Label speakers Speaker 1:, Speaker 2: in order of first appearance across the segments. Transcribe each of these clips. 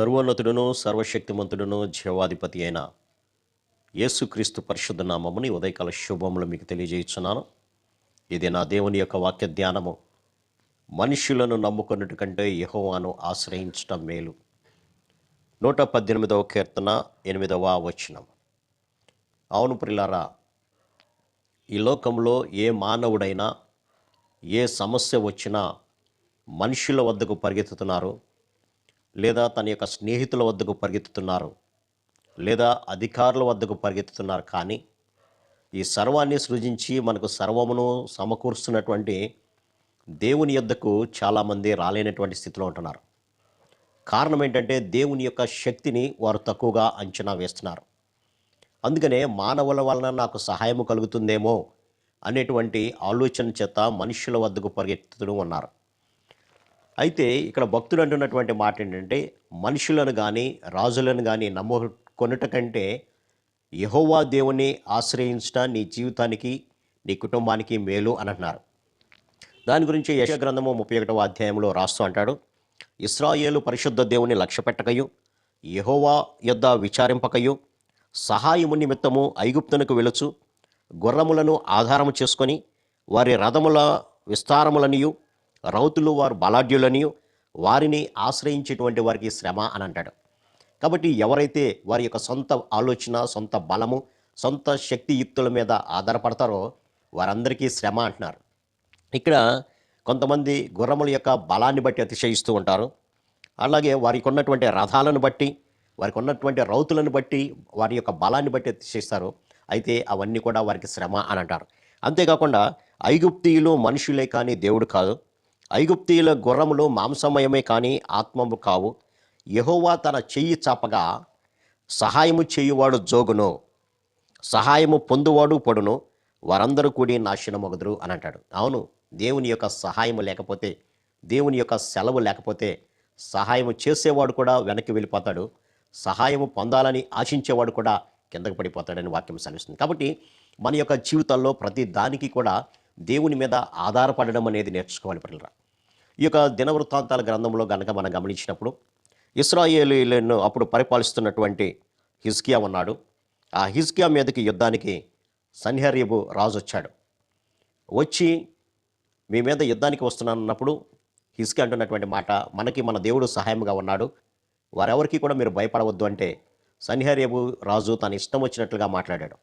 Speaker 1: సర్వోన్నతుడును సర్వశక్తిమంతుడును జీవాధిపతి అయిన యేసుక్రీస్తు పరిశుద్ధ నామముని ఉదయకాల శుభములు మీకు తెలియజేస్తున్నాను ఇది నా దేవుని యొక్క వాక్య ధ్యానము. మనుషులను నమ్ముకున్నట్టు కంటే యహోవాను ఆశ్రయించటం మేలు. నూట పద్దెనిమిదవ కీర్తన ఎనిమిదవ వచనం. అవును ప్రిలారా ఈ లోకంలో ఏ మానవుడైనా ఏ సమస్య వచ్చినా మనుషుల వద్దకు పరిగెత్తుతున్నారు. లేదా తన యొక్క స్నేహితుల వద్దకు పరిగెత్తుతున్నారు లేదా అధికారుల వద్దకు పరిగెత్తుతున్నారు. కానీ ఈ సర్వాన్ని సృజించి మనకు సర్వమును సమకూరుస్తున్నటువంటి దేవుని యొద్దకు చాలామంది రాలేనటువంటి స్థితిలో ఉంటున్నారు. కారణం ఏంటంటే దేవుని యొక్క శక్తిని వారు తక్కువగా అంచనా వేస్తున్నారు. అందుకనే మానవుల వలన నాకు సహాయం కలుగుతుందేమో అనేటువంటి ఆలోచన చేత మనుషుల వద్దకు పరిగెత్తుతూ ఉన్నారు. అయితే ఇక్కడ భక్తులు అంటున్నటువంటి మాట ఏంటంటే మనుషులను కానీ రాజులను కానీ నమ్ముకొనుట కంటే యహోవా దేవుని ఆశ్రయించడం నీ జీవితానికి నీ కుటుంబానికి మేలు అని అంటున్నారు దాని గురించి యశ గ్రంథము ముప్పై ఒకటవ అధ్యాయంలో రాస్తూ అంటాడు ఇస్రాయేలు పరిశుద్ధ దేవుని లక్ష్య పెట్టకయు యహోవా యొద్ద విచారింపకయు సహాయము నిమిత్తము ఐగుప్తునకు వెలుచు గుర్రములను ఆధారము చేసుకొని వారి రథముల విస్తారములనియు రౌతులు వారు బలాఢ్యులని వారిని ఆశ్రయించేటువంటి వారికి శ్రమ అని అంటాడు. కాబట్టి ఎవరైతే వారి యొక్క సొంత ఆలోచన సొంత బలము సొంత శక్తియుక్తుల మీద ఆధారపడతారో వారందరికీ శ్రమ అంటున్నారు. ఇక్కడ కొంతమంది గుర్రముల యొక్క బలాన్ని బట్టి అతిశయిస్తూ ఉంటారు. అలాగే వారికి ఉన్నటువంటి రథాలను బట్టి వారికి ఉన్నటువంటి రౌతులను బట్టి వారి యొక్క బలాన్ని బట్టి అతిశయిస్తారు. అయితే అవన్నీ కూడా వారికి శ్రమ అని అంటారు. అంతేకాకుండా ఐగుప్తీయులు మనుషులే కానీ దేవుడు కాదు. ఐగుప్తీయుల గుర్రములు మాంసమయమే కానీ ఆత్మము కావు. యహోవా తన చెయ్యి చాపగా సహాయము చేయువాడు జోగును. సహాయము పొందువాడు పడును. వారందరూ కూడి నాశనమగుదురు అని అంటాడు అవును దేవుని యొక్క సహాయము లేకపోతే దేవుని యొక్క సెలవు లేకపోతే సహాయము చేసేవాడు కూడా వెనక్కి వెళ్ళిపోతాడు. సహాయము పొందాలని ఆశించేవాడు కూడా కిందకు పడిపోతాడని వాక్యం సెలవిస్తుంది. కాబట్టి మన యొక్క జీవితాల్లో ప్రతి దానికి కూడా దేవుని మీద ఆధారపడడం అనేది నేర్చుకోవాలి పిల్లరా ఈ యొక్క దినవృత్తాంతాల గ్రంథంలో గనక మనం గమనించినప్పుడు ఇస్రాయేలీలను అప్పుడు పరిపాలిస్తున్నటువంటి హిజ్కియా ఉన్నాడు. ఆ హిజ్కియా మీదకి యుద్ధానికి సన్హర్యబు రాజు వచ్చాడు వచ్చి మీ మీద యుద్ధానికి వస్తున్నానన్నప్పుడు హిజ్కియా అంటున్నటువంటి మాట మనకి మన దేవుడు సహాయంగా ఉన్నాడు. వారెవరికి కూడా మీరు భయపడవద్దు అంటే సన్హర్యబు రాజు తన ఇష్టం వచ్చినట్లుగా మాట్లాడాడు.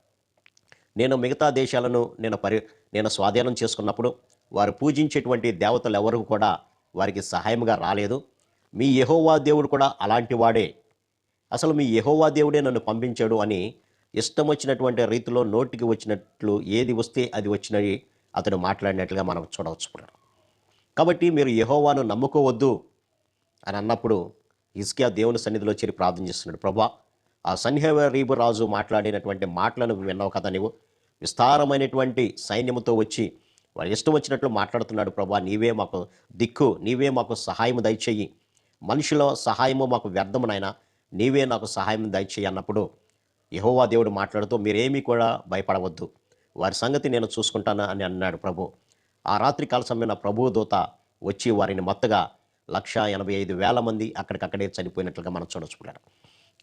Speaker 1: నేను మిగతా దేశాలను నేను పరి నేను స్వాధీనం చేసుకున్నప్పుడు వారు పూజించేటువంటి దేవతలు ఎవరు కూడా వారికి సహాయంగా రాలేదు. మీ యహోవా దేవుడు కూడా అలాంటి వాడే. అసలు మీ యహోవా దేవుడే నన్ను పంపించాడు అని ఇష్టం వచ్చినటువంటి రీతిలో నోటికి వచ్చినట్లు ఏది వస్తే అది వచ్చినవి అతడు మాట్లాడినట్లుగా మనం చూడవచ్చు కాబట్టి మీరు యహోవాను నమ్ముకోవద్దు అని అన్నప్పుడు ఇస్కియా దేవుని సన్నిధిలో చేరి ప్రార్థన చేస్తున్నాడు. ప్రభా ఆ సన్హరీబు రాజు మాట్లాడినటువంటి మాటలను విన్నావు కదా నీవు? విస్తారమైనటువంటి సైన్యంతో వచ్చి వారి ఇష్టం వచ్చినట్లు మాట్లాడుతున్నాడు ప్రభా నీవే మాకు దిక్కు నీవే మాకు సహాయం దయచేయి. మనుషుల సహాయము మాకు వ్యర్థమునైనా నీవే నాకు సహాయం దయచేయి అన్నప్పుడు యహోవా దేవుడు మాట్లాడుతూ మీరేమీ కూడా భయపడవద్దు. వారి సంగతి నేను చూసుకుంటాను అని అన్నాడు ప్రభు. ఆ రాత్రి కాల సమయం ప్రభు దూత వచ్చి వారిని మొత్తగా లక్ష ఎనభై ఐదు వేల మంది అక్కడికక్కడే చనిపోయినట్లుగా మనం చూడచుకున్నాడు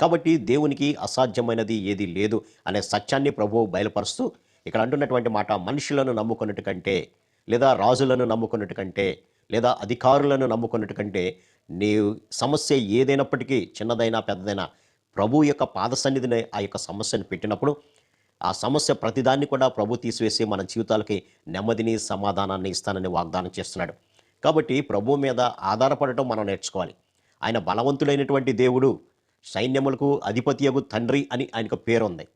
Speaker 1: కాబట్టి దేవునికి అసాధ్యమైనది ఏది లేదు అనే సత్యాన్ని ప్రభువు బయలుపరుస్తూ ఇక్కడ అంటున్నటువంటి మాట మనుషులను నమ్ముకున్నట్టు కంటే లేదా రాజులను నమ్ముకున్నట్టు కంటే లేదా అధికారులను నమ్ముకున్నట్టు కంటే నీ సమస్య ఏదైనప్పటికీ చిన్నదైనా పెద్దదైనా ప్రభు యొక్క పాద సన్నిధిని ఆ యొక్క సమస్యను పెట్టినప్పుడు ఆ సమస్య ప్రతిదాన్ని కూడా ప్రభు తీసివేసి మన జీవితాలకి నెమ్మదిని సమాధానాన్ని ఇస్తానని వాగ్దానం చేస్తున్నాడు. కాబట్టి ప్రభు మీద ఆధారపడటం మనం నేర్చుకోవాలి. ఆయన బలవంతుడైనటువంటి దేవుడు సైన్యములకు అధిపతియగు తండ్రి అని ఆయనకు పేరు ఉంది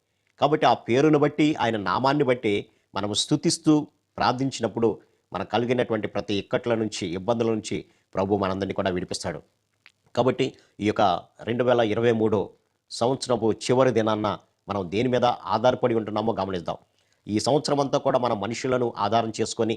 Speaker 1: కాబట్టి ఆ పేరును బట్టి ఆయన నామాన్ని బట్టి మనం స్థుతిస్తూ ప్రార్థించినప్పుడు మనకు కలిగినటువంటి ప్రతి ఇక్కట్ల నుంచి ఇబ్బందుల నుంచి ప్రభు మనందరినీ కూడా విడిపిస్తాడు. కాబట్టి ఈ యొక్క రెండు వేల ఇరవై మూడు సంవత్సరపు చివరి దినాన్న మనం దేని మీద ఆధారపడి ఉంటున్నామో గమనిద్దాం. ఈ సంవత్సరం అంతా కూడా మన మనుషులను ఆధారం చేసుకొని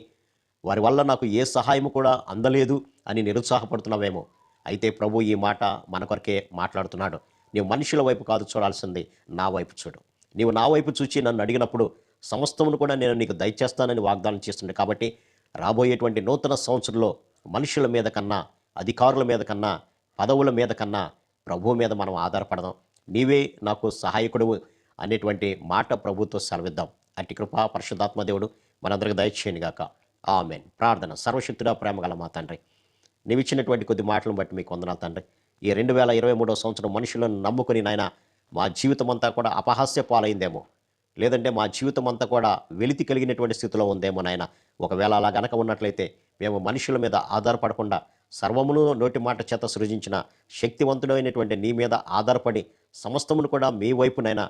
Speaker 1: వారి వల్ల నాకు ఏ సహాయం కూడా అందలేదు అని నిరుత్సాహపడుతున్నామేమో. అయితే ప్రభు ఈ మాట మన కొరకే మాట్లాడుతున్నాడు. నీవు మనుషుల వైపు కాదు చూడాల్సింది నా వైపు చూడు. నీవు నా వైపు చూచి నన్ను అడిగినప్పుడు సమస్తమును కూడా నేను నీకు దయచేస్తానని వాగ్దానం చేస్తుండే. కాబట్టి రాబోయేటువంటి నూతన సంవత్సరంలో మనుషుల మీద కన్నా అధికారుల మీద కన్నా పదవుల మీద కన్నా ప్రభువు మీద మనం ఆధారపడదాం. నీవే నాకు సహాయకుడు అనేటువంటి మాట ప్రభుతో సెలవిద్దాం. అట్టి కృపా పరిశుద్ధాత్మ దేవుడు మనందరికి దయచేయను గాక. ఆమెన్. ప్రార్థన. సర్వశక్తుడా ప్రేమగల మా తండ్రి నీవిచ్చినటువంటి కొద్ది మాటలను బట్టి మీకు వందనాలు తండ్రి. ఈ రెండు వేల ఇరవై మూడో సంవత్సరం మనుషులను నమ్ముకుని నాయన మా జీవితం అంతా కూడా అపహాస్య పాలైందేమో లేదంటే మా జీవితం అంతా కూడా వెలితి కలిగినటువంటి స్థితిలో ఉందేమో నాయన. ఒకవేళ అలా గనక ఉన్నట్లయితే మేము మనుషుల మీద ఆధారపడకుండా సర్వమును నోటి మాట చేత సృజించిన శక్తివంతుడైనటువంటి నీ మీద ఆధారపడి సమస్తమును కూడా మీ వైపునైనా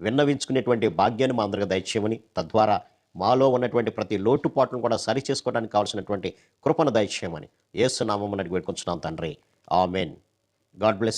Speaker 1: విన్నవించుకునేటువంటి భాగ్యాన్ని మా అందరికి దయచేయమని తద్వారా మాలో ఉన్నటువంటి ప్రతి లోటుపాట్లను కూడా సరి చేసుకోవడానికి కావాల్సినటువంటి కృపను దయచేయమని. ఏసునామం అడిగి పెట్టుకుంటున్నాం తండ్రి. ఆమెన్. God bless